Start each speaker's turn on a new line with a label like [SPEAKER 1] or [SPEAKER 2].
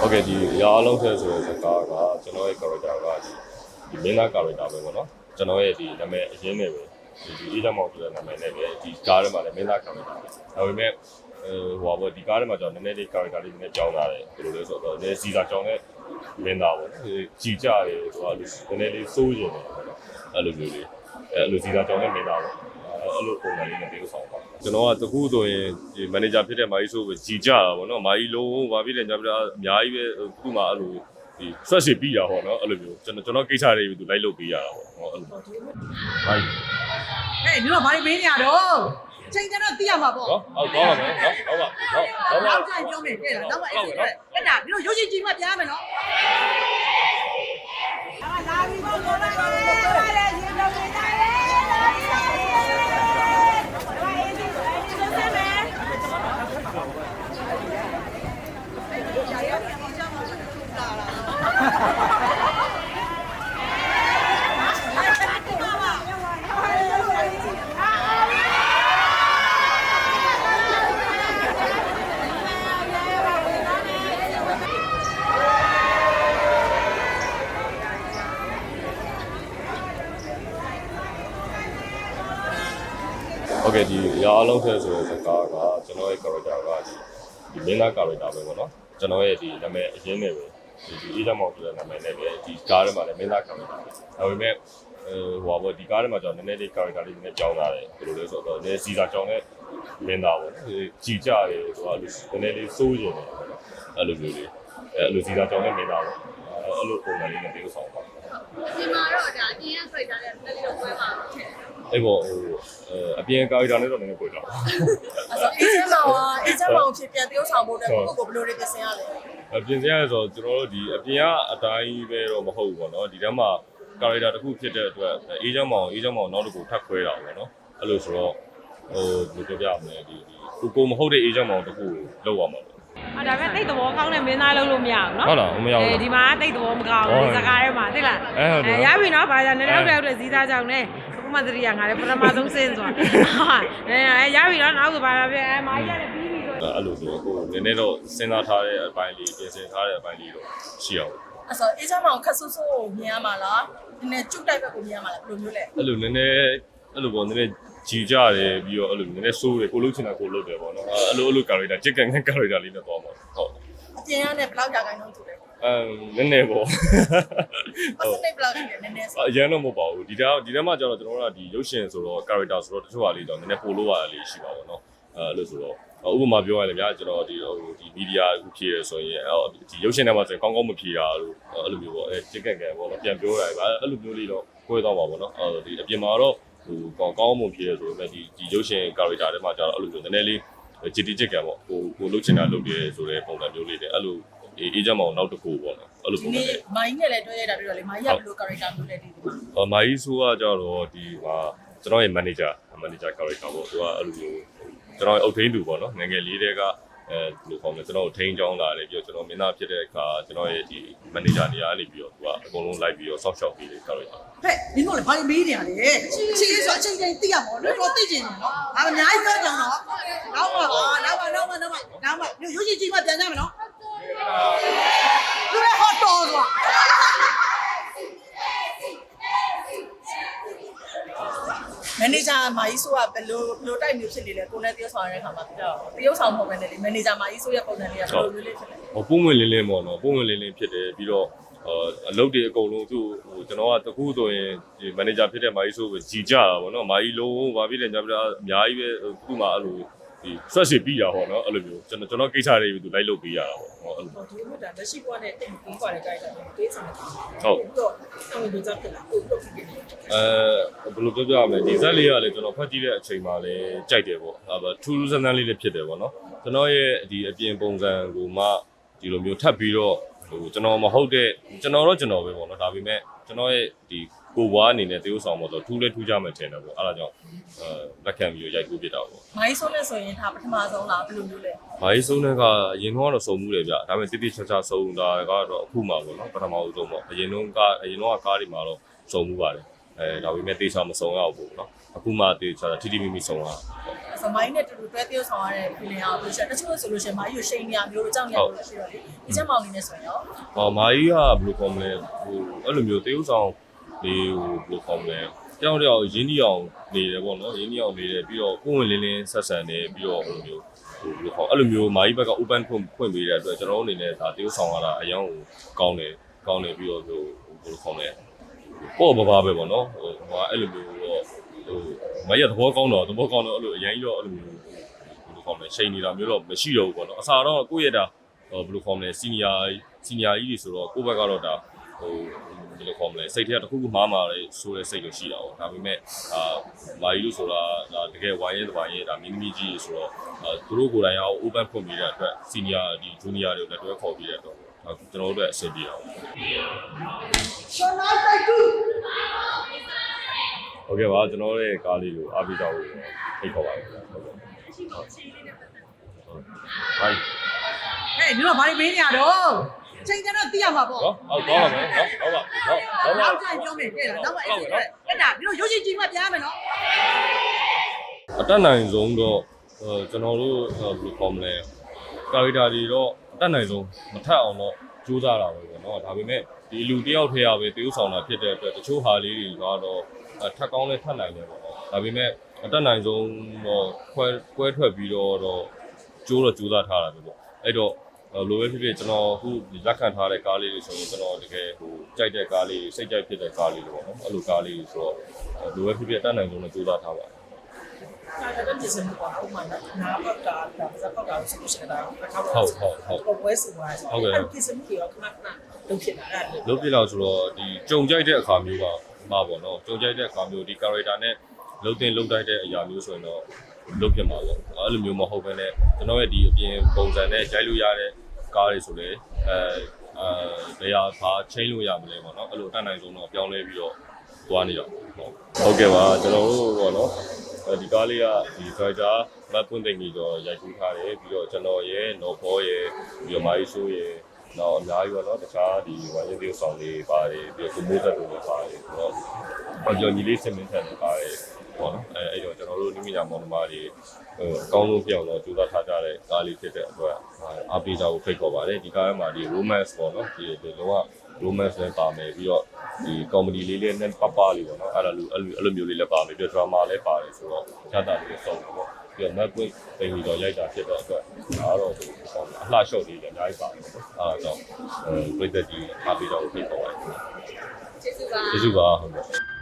[SPEAKER 1] โอเคဒီအရာအလုံးဆဲဆိုတဲ့စကားကကျွန်တော်ရဲ့ character ကဒီမင်းသား character ပဲပေါ့နော်ကျွန်တော်ရဲ့ဒီနာမည်အရင်းနဲ့ပဲဒီအေးချမောင်ဆိုတဲ့နာမည်နဲ့ပဲဒီကားထဲမှာလည်းမင်းသား character ပဲဒါပေမဲ့ ဟိုပါပေါ့ဒီကားထဲမှာကျွန်တော်နည်းနည်းလေး character လေးနည်းနည်းကြောင်းလာတယ်ဘယ်လိုလဲဆိုတော့နည်းစီစာကြောင်းတဲ့မင်းသားပေါ့နော်ကြည်ကြတယ်ဆိုတာနည်းနည်းလေးစိုးရင်တယ်ပေါ့နော်အဲ့လိုမျိုးလေးအဲ့လိုစီစာကြောင်းတဲ့မင်းသားပေါ့အဲ့လိုပုံစံလေးနဲ့ပြေဆောင်ပါကျွန်တော်ကတခုဆိုရင်ဒီမန်နေဂျာဖြစ်တဲ့မာကြီးဆိုပဲကြည်ကြတာပေါ့နော်မာကြီးလုံးဘာဖြစ်လဲညာပြအများကြီးပဲသူ့မှာအဲ့လိုဒီဆွတ်စီပြီးတာပေါ့နော်အဲ့လိုမျိုးကျွန်တော်ကျွန်တော်ကိစ္စတွေသူလိုက်လုပ်ပေးရတာပေါ့ဟောအဲ့လိုဟုတ်
[SPEAKER 2] ဟဲ့ဒီတော့ဘာတွေမေးနေရတော့ ချိန်ကျတော့သိရမှာပေါ့
[SPEAKER 1] နော်ဟုတ်တော့ပါမယ်နော်ဟုတ်ပါဟုတ်ပါ
[SPEAKER 2] နောက်ကျရင်ပြောမယ်တဲ့လားနောက်မှအဲ့ဒီတဲ့အဲ့ဒါဒီတော့ရုပ်ရှင်ကြည့်မှပြရမယ်နော်လာပြီပေါ့လို့လာတယ်ရေတော့ပြတာလေလာပြီလာပြီ
[SPEAKER 1] ဟုတ်ကဲ့ဒီရာအလုံးထဲဆိုတဲ့စကားကကျွန်တော်ရဲ့ character ကဒီမင်းသား character ပဲပေါ့နော်ကျွန်တော်ရဲ့ဒီနာမည်အရင်းနဲ့ပဲဒီဒီအေးချမ်းမောင်ဆိုတဲ့နာမည်နဲ့ပဲဒီကားထဲမှာလည်းမင်းသား character ပဲဒါပေမဲ့အဲဟိုပါပေါ့ဒီကားထဲမှာကျွန်တော်နည်းနည်းလေး character လေးနည်းနည်းကြောင်းလာတယ်ဘယ်လိုလဲဆိုတော့နည်းစီစာကြောင်းတဲ့မင်းသားပေါ့နော်ကြည်ကြတယ်ဆိုတာနည်းနည်းလေးစိုးရင်တယ်ပေါ့နော်အဲ့လိုမျိုးလေးအဲ့လိုစီစာကြောင်းတဲ့မင်းသားပေါ့အဲ့လိုပုံစံလေးနဲ့ပြေဆောင်ပါ
[SPEAKER 3] ဒီမှာတော့ဒါအပြင်က character နဲ့လည်းလေးတော့ပွဲမှာဖြစ်တယ်
[SPEAKER 1] အဲ့ပေါ်ဟိုအပြင် character နဲ့တော့နည်းနည်းပွေတော့
[SPEAKER 4] အဲ့တော့အေဂျင့်မောင်ကအေဂျင့်မောင်ဖြစ်ပြန်တရုပ်ဆောင်ဖို့အတွက်ကိုယ့်ကိုယ်ဘယ်လိုတွေပြင်ဆင်ရလဲ
[SPEAKER 1] အပြင်စရရဲဆိုတော့ကျွန်တော်တို့ဒီအပြင်ကအတိုင်းပဲတော့မဟုတ်ဘူးပေါ့နော်ဒီထဲမှာ character တစ်ခုဖြစ်တဲ့အတွက်အေးချမ်းမောင်အေးချမ်းမောင်နောက်တစ်ခုထပ်ခွဲတာပေါ့နော်အဲ့လိုဆိုတော့ဟိုဘယ်လိုပြောပြမလဲဒီဒီကိုကိုမဟုတ်တဲ့အေးချမ်းမောင်တစ်ခုလောက်ရမှာပေါ့
[SPEAKER 5] အော်ဒါပေမဲ့တိတ်သဘောကောင်းတဲ့မင်းသားလုံးလို့မရဘူးเนาะ
[SPEAKER 1] ဟုတ်လားမရဘူးလား
[SPEAKER 5] အဲဒီမှာတိတ်သဘောမကောင်းဘူးဒီစကားထဲမှာသိလား
[SPEAKER 1] အဲဟုတ်တယ်
[SPEAKER 5] ရပြီเนาะဘာသာနဲ့နောက်တဲ့ဟုတ်တဲ့ဇီးသားကြောင့်နဲ့ဘု မှသတိရငါလည်းပထမဆုံးစင်းဆိုတာအဲရပြီတော့နောက်ဆိုဘာပဲအဲမာကြီးရတယ်ပြီးပြီဆို
[SPEAKER 1] အဲ့လိုဆိုကိုနည်းနည်းတော့စဉ်းစားထားတဲ့အပိုင်းလေးပြင်ဆင်ထားတဲ့အပိုင်းလေးတော့ရှိအောင်
[SPEAKER 4] အဲ့ဆိုအေးချမောင်ခက်ဆူဆူကိုမြင်ရမှာလားနည်းနည်းကျုပ်တိုက်ဘက်ကိုမြင်ရမှာလားဘယ်လိုမျိုးလဲ
[SPEAKER 1] အဲ့လိုနည်းနည်းအဲ့လိုပေါ့နည်းနည်းကြည်ကြတယ်ပြီးတော့အဲ့လိုနည်းနည်းဆိုးတယ်ကိုလှုပ်ချင်တာကိုလှုပ်တယ်ပေါ့နော်အဲ့လိုအဲ့လို character ချစ်ကန်ကန် character လေးနဲ့ပေါ့မှာဟုတ်
[SPEAKER 4] အပြင်ရနဲ့ဘယ်လောက်ကြာခိုင်းတော့သူလဲ
[SPEAKER 1] အမ်နည်းနည်းပေါ့
[SPEAKER 4] ပတ်စတဲ့ဘယ်လောက်ရှိလဲနည်းနည်းဆို
[SPEAKER 1] အရန်တော့မဟုတ်ပါဘူးဒီတော့ဒီထဲမှာကျတော့ကျွန်တော်တို့ကဒီရုပ်ရှင်ဆိုတော့ character ဆိုတော့တချို့ဟာလေးတော့နည်းနည်းပို့လို့ရတယ်လေးရှိပါတော့เนาะအဲအဲ့လိုဆိုတော့ဥပမာပြောရရင်လည်းဗျာကျွန်တော်ဒီဟိုဒီ media အခုဖြည့်ရဆိုရင်ဒီရုပ်ရှင်ထဲမှာဆိုရင်ကောင်းကောင်းမဖြည့်တာလို့အဲ့လိုမျိုးပေါ့အဲချစ်ကန်ကန်ပေါ့နော်ပြန်ပြောရရင်အဲ့လိုမျိုးလေးတော့ကိုယ်တော့ပါပေါ့နော်အဲဒီအပြင်မှာတော့ဟိုကောင်းကောင်းမဖြည့်ရဆိုပေမဲ့ဒီဒီရုပ်ရှင် character ထဲမှာကျတော့အဲ့လိုမျိုးနည်းနည်းလေးဂျစ်တီချစ်ကန်ပေါ့ကိုကိုလှုပ်ချင်တာလှုပ်ရဲဆိုတဲ့ပုံစံမျိုးလေးတွေအဲ့လို အေးကြမောင်နောက်တစ်ခုပေါ့နော်အဲ့လို
[SPEAKER 4] ဒီ
[SPEAKER 1] ပုံစံ
[SPEAKER 4] နေ့
[SPEAKER 1] လေး
[SPEAKER 4] မိုင်းနဲ့လည်းတွဲရတာပြီးတော့လေမိုင်းကဘယ်လို character မျိုးလဲဒီဒီမှာ
[SPEAKER 1] အမိုင်းဆိုကကြတော့ဒီဟာကျွန်တော်ရဲ့ manager manager character ပေါ့သူကအဲ့လိုမျိုးကျွန်တော်ရဲ့အုတ်ထင်းသူပေါ့နော်ငယ်ငယ်လေးတည်းကအဲဘယ်လိုခေါ်မလဲကျွန်တော်ကိုထိန်းချောင်းလာတယ်ပြီးတော့ကျွန်တော်မင်းသားဖြစ်တဲ့အခါကျွန်တော်ရဲ့ဒီ manager နေရာကနေပြီးတော့သူကအကုန်လုံးလိုက်ပြီးတော့ soft shop ပေးတယ် character
[SPEAKER 2] ဟဲ့ဒီတော့ဘာတွေမေးနေရလဲချင်းဆိုအချိန်ချင်းသိရမှာလို့တော့သိကျင်တယ်နော်အာအများကြီးပြောကြအောင်နော်နောက်ပါနောက်ပါနောက်ပါနောက်ပါနောက်ပါရုပ်ရှင်ကြည့်မှပြန်ကြမယ်နော်သူလည်းဟော့တော်သွား
[SPEAKER 4] မန်နေဂျာမာကြီးဆိုကဘယ်လိုဘယ်လိုတိုက်မျိုးဖြစ်နေလဲကိုယ်နဲ့တရုပ်ဆောင်ရတဲ့ခါမှာပြတော့တရုပ်ဆောင်မဟုတ်ဘဲနဲ့လေမန်နေဂျာမာကြီးဆိုရဲ့ပုံစံလေးကဘယ်လိုမျိုးလေးဖြစ်လဲ
[SPEAKER 1] ဟိုပုံဝင်လင်းလင်းပေါ့နော်ပုံဝင်လင်းလင်းဖြစ်တယ်ပြီးတော့အာအလုပ်တွေအကုန်လုံးသူ့ဟိုကျွန်တော်ကတခုဆိုရင်ဒီ manager ဖြစ်တဲ့မာကြီးဆိုပဲကြီးကြတာပေါ့နော်မာကြီးလုံးဘာဖြစ်လဲညာပြအများကြီးပဲသူ့မှာအဲ့လိုဒီ stress ပြီးတာပေါ့နော်အဲ့လိုမျိုးကျွန်တော်ကျွန်တော်ကိစ္စတွေသူလိုက်လုပ်ပေးရတာပေါ့ ဟောအဲ့လို
[SPEAKER 4] ဒီလိုဒါလက်ရှိဘဝနဲ့တင်ပြီးပါတယ်ကြိုက်တာတေးစံတယ်
[SPEAKER 1] ဟုတ်
[SPEAKER 4] တော့အမှန်တရားဖြစ်လာကိုတော့ဖြစ်နေတယ်
[SPEAKER 1] အဲဘယ်လိုပြောပြရမလဲဒီဇက်လေးကလည်းကျွန်တော်ဖတ်ကြည့်တဲ့အချိန်မှာလည်းကြိုက်တယ်ပေါ့အဲဒါထူးထူးဆန်းဆန်းလေးလည်းဖြစ်တယ်ပေါ့နော်ကျွန်တော်ရဲ့ဒီအပြင်ပုံစံကိုမှဒီလိုမျိုးထပ်ပြီးတော့ဟိုကျွန်တော်မဟုတ်တဲ့ကျွန်တော်တော့ကျွန်တော်ပဲပေါ့နော်ဒါပေမဲ့ကျွန်တော်ရဲ့ဒီ ကိုဘွားအနေနဲ့တေးဥဆောင်ပေါ့ဆိုထူးလဲထူးကြမယ်ထင်တယ်ပေါ့အဲဒါကြောင့်အဲလက်ခံပြီးရိုက်ကူးပြတာပေါ့
[SPEAKER 4] မိုင်းဆိုနဲ့ဆိုရင်ဒါပထမဆုံးလားဘယ်လိုမျိုးလဲ
[SPEAKER 1] ဘာကြီးဆုံးတဲ့ကအရင်တော့စုံမှုတယ်ဗျဒါပေမဲ့တိတိကျကျစုံတာကတော့အခုမှပေါ့နော်ပထမဦးဆုံးပေါ့အရင်တော့ကအရင်တော့ကားတွေမှာတော့စုံမှုပါတယ်အဲဒါပေမဲ့တေချာမစုံရဘူးပေါ့နော်အခုမှတေချာတာထိထိမိမိဆုံးသွား
[SPEAKER 4] ဆိုမိုင်းနဲ့တူတူတွဲ tiêu ဆောင်ရတဲ့ feeling အောင်လို့ရှိရင်တချို့ဆိုလို့ရှိရင်မိုင်းကိုရှိန်နေရမျိုးလို့ကြောက်နေရလို့ရှိတော့လေဒီချက်မောင်လေးနဲ့ဆိုရင်ရော
[SPEAKER 1] ဟောမာကြီးကဘယ်လိုခေါ်မလဲဟိုအဲ့လိုမျိုးတေးဥဆောင် ဒီဟိုဘယ်လိုခေါ်မလဲကြောက်တော့ရင်းနှီးအောင်နေတယ်ပေါ့နော်ရင်းနှီးအောင်နေတယ်ပြီးတော့ကိုယ်ဝင်လင်းလင်းဆက်ဆံနေပြီးတော့ဟိုမျိုးဟိုဘယ်လိုခေါ်အဲ့လိုမျိုးမာကြီးဘက်က open ဖွင့်ဖွင့်ပေးတဲ့အတွက်ကျွန်တော်တို့အနေနဲ့ဒါတေးဥဆောင်ရတာအရင်ကိုကောင်းတယ်ကောင်းတယ်ပြီးတော့ဟိုဘယ်လိုခေါ်မလဲပေါ့ပါပါပဲပေါ့နော်ဟိုဟိုအဲ့လိုမျိုးတော့ဟိုမရသဘောကောင်းတော့သဘောကောင်းတော့အဲ့လိုအရင်ကြီးတော့အဲ့လိုမျိုးဘယ်လိုခေါ်မလဲချိန်နေတာမျိုးတော့မရှိတော့ဘူးပေါ့နော်အစားတော့ကိုယ့်ရဲ့ဒါဟိုဘယ်လိုခေါ်မလဲစီနီယာစီနီယာကြီးတွေဆိုတော့ကိုယ့်ဘက်ကတော့ဒါ ဟိုဘယ်လိုခေါ်မလဲစိတ်ထဲတစ်ခုခုမှားမှာလေဆိုတဲ့စိတ်လို့ရှိတာပေါ့ဒါပေမဲ့အာမာကြီးလို့ဆိုတာဒါတကယ်ဝိုင်းရဲတပိုင်းရဲဒါမင်းသမီးကြီးဆိုတော့အဲသူတို့ကိုယ်တိုင်ရော open ဖွင့်ပေးတဲ့အတွက်စီနီယာဒီဂျူနီယာတွေကိုလည်းတွဲခေါ်ပေးတဲ့အတွက်ဒါကျွန်တော်တို့အတွက်အဆင်ပြေအောင်ဟုတ်ကဲ့ပါကျွန်တော်တို့ရဲ့ကားလေးကိုအားပေးကြဖို့ဖိတ်ခေါ်ပါတယ်ဟုတ်ကဲ့ဟုတ်ဟိုင်
[SPEAKER 2] ဟဲ့ဒီတော့ဘာတွေမေးနေရတော့ ချိန်ကြတော့သိရမှာပေါ့
[SPEAKER 1] နော်ဟုတ်တော့ပါမယ်နော်ဟုတ်ပါဟုတ်ဟုတ်ပါ
[SPEAKER 2] နောက်ကြိုင်ပြောမယ်တဲ့လားနောက်အဲ့ဒါအဲ့ဒါပြီးတော့ရုပ်ရှင်ကြည့်မှပြန်ရမယ်နော်
[SPEAKER 1] အတက်နိုင်ဆုံးတော့ဟိုကျွန်တော်တို့ဟိုဘယ်လိုခေါ်မလဲကာရီတာတွေတော့အတက်နိုင်ဆုံးမထက်အောင်တော့ကြိုးစားတာပဲပေါ့နော်ဒါပေမဲ့ဒီလူတယောက်ထဲရပဲတည်ဥဆောင်တာဖြစ်တဲ့အတွက်တချို့ဟာလေးတွေကတော့ထက်ကောင်းလဲထက်နိုင်တယ်ပေါ့နော်ဒါပေမဲ့အတက်နိုင်ဆုံးတော့ခွဲခွဲထွက်ပြီးတော့တော့ကြိုးတော့ကြိုးစားထားတာပဲပေါ့အဲ့တော့ လိုပဲဖြစ်ဖြစ်ကျွန်တော်အခုလက်ခံထားတဲ့ကားလေးတွေဆိုရင်ကျွန်တော်တကယ်ဟိုကြိုက်တဲ့ကားလေးစိတ်ကြိုက်ဖြစ်တဲ့ကားလေးတွေပေါ့နော်အဲ့လိုကားလေးတွေဆိုတော့လိုပဲဖြစ်ဖြစ်အတက်နိုင်ဆုံးတော့ကြိုးစားထားပါတယ်
[SPEAKER 4] ဒါတော့ပြင်စင်ပေါ့ဟုတ်မှာနားပတ်တာဒါစပောက်တာဆိုလို့ရှိရင်ဒါအခါ
[SPEAKER 1] ဟုတ်ဟုတ်ဟုတ်
[SPEAKER 4] တော့ဝဲစုပါဆိုပြင်စင်ပြီးတော့ခဏခဏလုပ်ဖြစ်တာအဲ့ဒါ
[SPEAKER 1] လုပ်ပြလောက်ဆိုတော့ဒီကြုံကြိုက်တဲ့အခါမျိုးကမှာပေါ့နော်ကြုံကြိုက်တဲ့အခါမျိုးဒီ character နဲ့လုံးတင်လုံးတိုက်တဲ့အရာမျိုးဆိုရင်တော့လုပ်ပြမှာပေါ့အဲ့လိုမျိုးမဟုတ်ဘဲနဲ့ကျွန်တော်ရဲ့ဒီအပြင်ပုံစံနဲ့ရိုက်လို့ရတဲ့ ကားတွေဆိုလေအဲအဲဘယ်ဟာဘာချိန်လို့ရမလဲပေါ့နော်အဲ့လိုတတ်နိုင်ဆုံးတော့ပြောင်းလဲပြီးတော့သွားနေတော့ဟုတ်ဟုတ်ကဲ့ပါကျွန်တော်တို့ပေါ့နော်အဲဒီကားလေးကဒီ driver မတ်ပွင့်သိမ့်ကြီးတော့ရိုက်ကူးထားတယ်ပြီးတော့ကျွန်တော်ရဲ့နော်ဘောရဲ့ပြီးတော့မာရီဆိုးရဲ့တော့အများကြီးပေါ့နော်တခြားဒီဝိုင်းရေးသေးဆောင်လေးပါတယ်ပြီးတော့ကိုမိုးသက်တို့လည်းပါတယ်ဆိုတော့ဟောကြော်ညီလေးစင်မင်းထန်လည်းပါတယ် ပေါ့နော်အဲအဲ့တော့ကျွန်တော်တို့နိမိညာမောင်နှမတွေဟိုအကောင်းဆုံးပြောင်းတော့ကြိုးစားထားကြတဲ့ကားလေးဖြစ်တဲ့အတွက်အားပေးကြဖို့ဖိတ်ခေါ်ပါတယ်ဒီကားထဲမှာဒီ romance ပေါ့နော်ဒီဒီလုံးဝ romance လည်းပါမယ်ပြီးတော့ဒီ comedy လေးလေးနဲ့ပပလေးပေါ့နော်အဲ့လိုအဲ့လိုအဲ့လိုမျိုးလေးလည်းပါမယ်ပြီးတော့ drama လည်းပါတယ်ဆိုတော့ခြားတာလေးစုံတယ်ပေါ့ပြီးတော့ map point ပိန်ပြီးတော့ရိုက်တာဖြစ်တဲ့အတွက်ဒါတော့ဒီပေါ့အလှရှော့လေးလည်းအများကြီးပါတယ်ပေါ့အဲ့ဒါတော့အဲပြည်သက်ကြီးအားပေးကြဖို့ဖိတ်ခေါ်ပါတယ်
[SPEAKER 3] ကျေးဇူးပါ
[SPEAKER 1] ကျေးဇူးပါဟုတ်ကဲ့